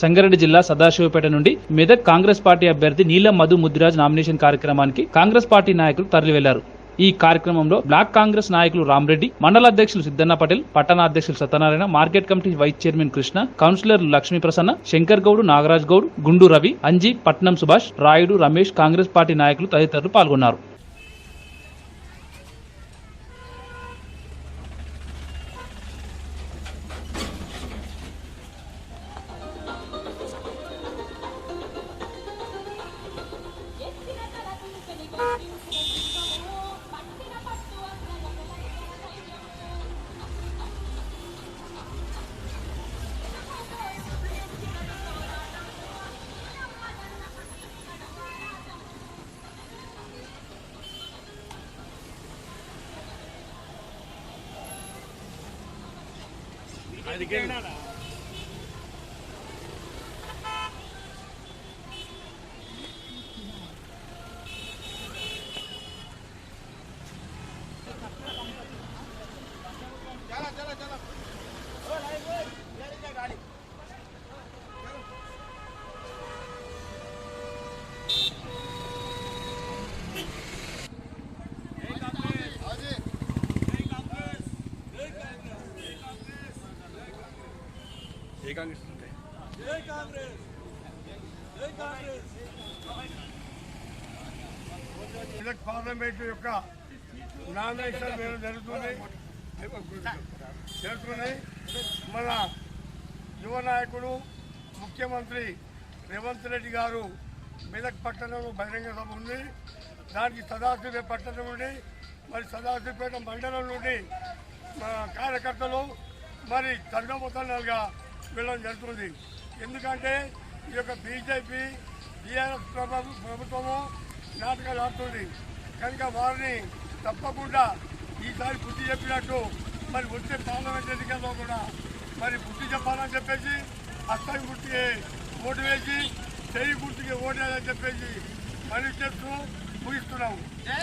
సంగారెడ్డి జిల్లా సదాశివపేట నుండి మెదక్ కాంగ్రెస్ పార్టీ అభ్యర్థి నీలం మధు ముద్దిరాజ్ నామినేషన్ కార్యక్రమానికి కాంగ్రెస్ పార్టీ నాయకులు తరలివెళ్ళారు. ఈ కార్యక్రమంలో బ్లాక్ కాంగ్రెస్ నాయకులు రామ్రెడ్డి మండల అధ్యక్షులు సిద్దన్న పటేల్ పట్టణ అధ్యక్షులు Satyanarayana market committee vice chairman Krishna కౌన్సిలర్లు లక్ష్మీ ప్రసన్న శంకర్ గౌడ్ నాగరాజ్ గౌడ్ గుండు రవి అంజీ పట్నం సుభాష్ రాయుడు రమేష్ కాంగ్రెస్ పార్టీ నాయకులు తదితరులు పాల్గొన్నారు. అది ఏ కాంగ్రెస్ పార్లమెంట్ యొక్క నామినేషన్ మేము జరుగుతుంది. జరుగుతున్నాయి మన యువ నాయకుడు ముఖ్యమంత్రి రేవంత్ రెడ్డి గారు మెదక్ పట్టణంలో బహిరంగ సభ ఉంది. దానికి సదాశివే పట్టణం నుండి మరి సదాశివపేట మండలం నుండి మన కార్యకర్తలు మరి తండమొత్తంగా వెళ్ళడం జరుగుతుంది. ఎందుకంటే ఈ యొక్క బీజేపీ బీఆర్ఎస్ ప్రభు ప్రభుత్వము నాటకాలు ఆడుతుంది. కనుక వారిని తప్పకుండా ఈసారి బుద్ధి చెప్పినట్టు మరి వచ్చే పార్లమెంట్ ఎన్నికల్లో కూడా మరి బుద్ధి చెప్పాలని చెప్పేసి అస్సాయి గుర్తుకి ఓటు వేసి చెయ్యి గుర్తుకి ఓటు వేయాలని చెప్పేసి మరి చెప్తూ ముగిస్తున్నాము.